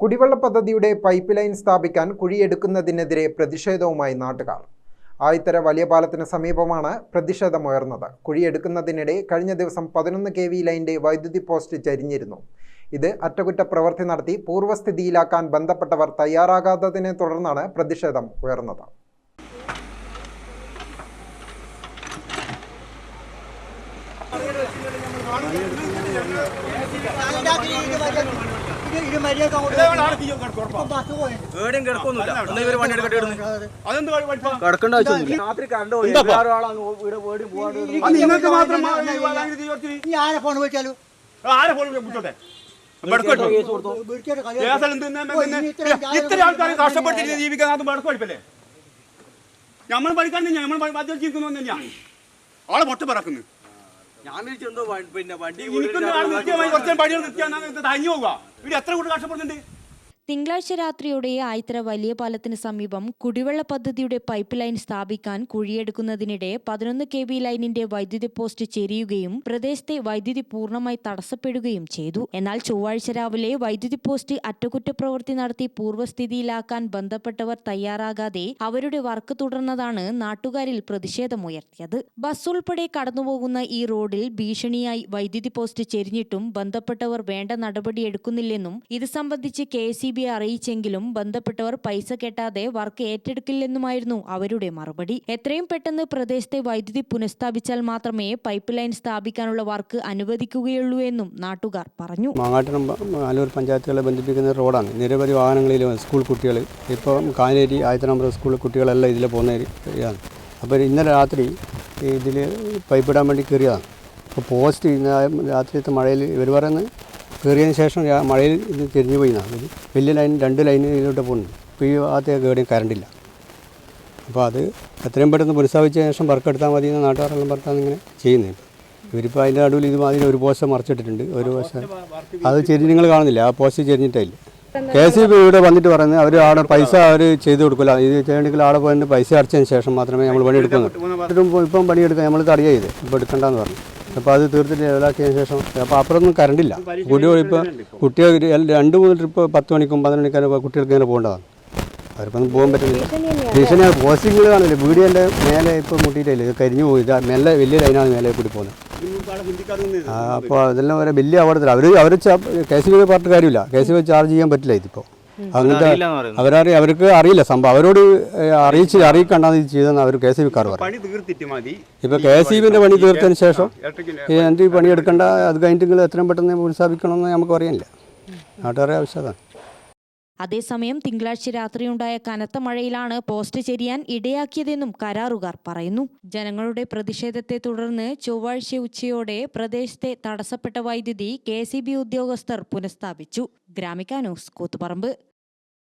കുടിവെള്ള പദ്ധതിയുടെ pipe line സ്ഥാപിക്കാൻ കുഴിയെടുക്കുന്നതിനെതിരെ പ്രതിഷേധവുമായി നാട്ടുകാർ. ആയിത്തര വലിയ പാലത്തിന് സമീപമാണ് പ്രതിഷേധമുയർന്നത്. കുഴിയെടുക്കുന്നതിനിടെ കഴിഞ്ഞ ദിവസം പതിനൊന്ന് കെ വി ലൈന്റെ വൈദ്യുതി പോസ്റ്റ് ചരിഞ്ഞിരുന്നു. ഇത് അറ്റകുറ്റപ്രവൃത്തി നടത്തി പൂർവസ്ഥിതിയിലാക്കാൻ ബന്ധപ്പെട്ടവർ തയ്യാറാകാത്തതിനെ തുടർന്നാണ് പ്രതിഷേധം ഉയർന്നത് ഇത് മര്യാദ ബസ് പോയി ഏടെയും കിടക്കൊന്നുമില്ല എന്നാ ഇവർ എടുക്കട്ടെ കിടക്കേണ്ട ആവശ്യമൊന്നുമില്ല. രാത്രി അത് നിങ്ങൾക്ക് മാത്രം ഫോൺ വിളിച്ചാലും? ആരെ ഫോൺ വിളിച്ചോട്ടെ ഇത്ര ആൾക്കാർ കഷ്ടപ്പെട്ടിട്ട് ജീവിക്കാൻ അത് ബടുക്ക് പഠിപ്പല്ലേ? നമ്മൾ പഠിക്കാൻ നമ്മൾ മദ്യപിച്ചിരിക്കുന്നു തന്നെയാ ആളെ പൊട്ട പറക്കുന്നു. ഞാൻ ചെന്തോ പിന്നെ വണ്ടി കുറച്ച് പണികൾ നിൽക്കാൻ തഞ്ഞു പോകുക ഇവിടെ എത്ര കൂട്ടി കഷ്ടപ്പെടുന്നുണ്ട്? തിങ്കളാഴ്ച രാത്രിയോടെ ആയിത്തര വലിയ പാലത്തിന് സമീപം കുടിവെള്ള പദ്ധതിയുടെ പൈപ്പ് ലൈൻ സ്ഥാപിക്കാൻ കുഴിയെടുക്കുന്നതിനിടെ പതിനൊന്ന് കെ വി ലൈനിന്റെ വൈദ്യുതി പോസ്റ്റ് ചെരിയുകയും പ്രദേശത്തെ വൈദ്യുതി പൂർണമായി തടസ്സപ്പെടുകയും ചെയ്തു. എന്നാൽ ചൊവ്വാഴ്ച രാവിലെ വൈദ്യുതി പോസ്റ്റ് അറ്റകുറ്റപ്രവൃത്തി നടത്തി പൂർവസ്ഥിതിയിലാക്കാൻ ബന്ധപ്പെട്ടവർ തയ്യാറാകാതെ അവരുടെ വർക്ക് തുടർന്നതാണ് നാട്ടുകാരിൽ പ്രതിഷേധമുയർത്തിയത്. ബസ് ഉൾപ്പെടെ കടന്നുപോകുന്ന ഈ റോഡിൽ ഭീഷണിയായി വൈദ്യുതി പോസ്റ്റ് ചെരിഞ്ഞിട്ടും ബന്ധപ്പെട്ടവർ വേണ്ട നടപടിയെടുക്കുന്നില്ലെന്നും ഇത് സംബന്ധിച്ച് കെ എസ് അറിയിച്ചെങ്കിലും ബന്ധപ്പെട്ടവർ പൈസ കെട്ടാതെ വർക്ക് ഏറ്റെടുക്കില്ലെന്നുമായിരുന്നു അവരുടെ മറുപടി. എത്രയും പെട്ടെന്ന് പ്രദേശത്തെ വൈദ്യുതി പുനഃസ്ഥാപിച്ചാൽ മാത്രമേ പൈപ്പ് ലൈൻ സ്ഥാപിക്കാനുള്ള വർക്ക് അനുവദിക്കുകയുള്ളൂ എന്നും നാട്ടുകാർ പറഞ്ഞു. മാങ്ങാട്ടണം ആലൂർ പഞ്ചായത്തുകളെ ബന്ധിപ്പിക്കുന്ന റോഡാണ്. നിരവധി വാഹനങ്ങളിലും സ്കൂൾ കുട്ടികൾ ഇപ്പം കാനേരി ആയിരത്തി നമ്പർ സ്കൂൾ കുട്ടികളെല്ലാം ഇതിൽ പോകുന്ന അപ്പോൾ ഇന്നലെ രാത്രി ഇതിൽ പൈപ്പ് ഇടാൻ വേണ്ടി കയറിയതാണ് അപ്പോൾ പോസ്റ്റ് ഇന്ന് രാത്രിയത്തെ മഴയിൽ ഇവർ പറയുന്നത് കയറിയതിന് ശേഷം മഴയിൽ ഇത് തിരിഞ്ഞു പോയി എന്നാണ്. വലിയ ലൈൻ രണ്ട് ലൈൻ ഇതിലോട്ട് പോകുന്നുണ്ട് ഇപ്പോൾ ഈ ഭാഗത്തേക്ക് ഗേഡിയും കറണ്ടില്ല അപ്പോൾ അത് എത്രയും പെട്ടെന്ന് പുനഃസ്ഥാപിച്ച ശേഷം വർക്കെടുത്താൽ മതി എന്ന് നാട്ടുകാരെല്ലാം പറഞ്ഞാൽ ഇങ്ങനെ ചെയ്യുന്നേ ഇവരിപ്പോൾ അതിന്റെ നടുവിൽ ഇതുമാതിരി ഒരു പോസ്റ്റ് മറിച്ചിട്ടിട്ടുണ്ട്. ഒരു പോസ്റ്റ് അത് ചെരി നിങ്ങൾ കാണുന്നില്ല? ആ പോസ്റ്റ് ചെരിഞ്ഞിട്ടില്ല കെ സി ബി ഇവിടെ വന്നിട്ട് പറയുന്നത് അവർ അവിടെ പൈസ അവർ ചെയ്ത് കൊടുക്കില്ല. ഇത് ചെയ്യണമെങ്കിൽ അവിടെ പോയിട്ട് പൈസ അടച്ചതിന് ശേഷം മാത്രമേ നമ്മൾ പണി എടുക്കുന്നുള്ളൂ. ഇപ്പം പണിയെടുക്കാൻ നമ്മൾ തടയ ചെയ്ത് ഇപ്പോൾ എടുക്കണ്ടെന്ന് പറഞ്ഞു. അപ്പോൾ അത് തീർത്തിട്ട് ലെവലാക്കിയതിന് ശേഷം അപ്പോൾ അപ്പുറമൊന്നും കറണ്ടില്ല കുട്ടികൾ ഇപ്പോൾ കുട്ടികൾ രണ്ട് മൂന്ന് ട്രിപ്പ് പത്ത് മണിക്കും പതിനൊന്ന് മണിക്കാരും കുട്ടികൾക്ക് ഇങ്ങനെ പോകേണ്ടതാണ്. അവർക്കൊന്നും പോകാൻ പറ്റുന്നില്ല ഭീഷണി പോസ്റ്റിങ്ങൾ കാണില്ല? വീടിന്റെ മേലെ ഇപ്പോൾ മുട്ടിയിട്ടില്ല? ഇത് കരിഞ്ഞു പോയി. ഇത് മെല്ലെ വലിയ ലൈനാണ് മേലെ കൂടി പോകുന്നത്. അപ്പോൾ അതെല്ലാം വരെ വലിയ അപകടത്തിൽ അവർ അവർ കെ സി ബി പറഞ്ഞിട്ട് കാര്യമില്ല കെ സി ബി ചാർജ് ചെയ്യാൻ പറ്റില്ല ഇതിപ്പോൾ. അങ്ങനത്തെ അവരറിയ അവർക്ക് അറിയില്ല സംഭവം. അവരോട് അറിയിച്ച് അറിയിക്കണ്ടാന്ന് ചെയ്തെന്ന് അവർ കെ സി ബിക്കാർ പറയും. ഇപ്പൊ കെ സി ബിന്റെ പണി തീർത്തതിന് ശേഷം എന്റെ ഈ പണി എടുക്കണ്ട അത് കഴിഞ്ഞിട്ട് നിങ്ങൾ എത്രയും പെട്ടെന്ന് പുനഃസ്ഥാപിക്കണമെന്ന് നമുക്ക് അറിയില്ല. നാട്ടുകാരെ ആവശ്യം അതേസമയം തിങ്കളാഴ്ച രാത്രിയുണ്ടായ കനത്ത മഴയിലാണ് പോസ്റ്റ് ചെരിയാൻ ഇടയാക്കിയതെന്നും കരാറുകാർ പറയുന്നു. ജനങ്ങളുടെ പ്രതിഷേധത്തെ തുടർന്ന് ചൊവ്വാഴ്ച ഉച്ചയോടെ പ്രദേശത്തെ തടസ്സപ്പെട്ട വൈദ്യുതി കെ ഉദ്യോഗസ്ഥർ പുനഃസ്ഥാപിച്ചു. ഗ്രാമിക ന്യൂസ് കൂത്തുപറമ്പ്.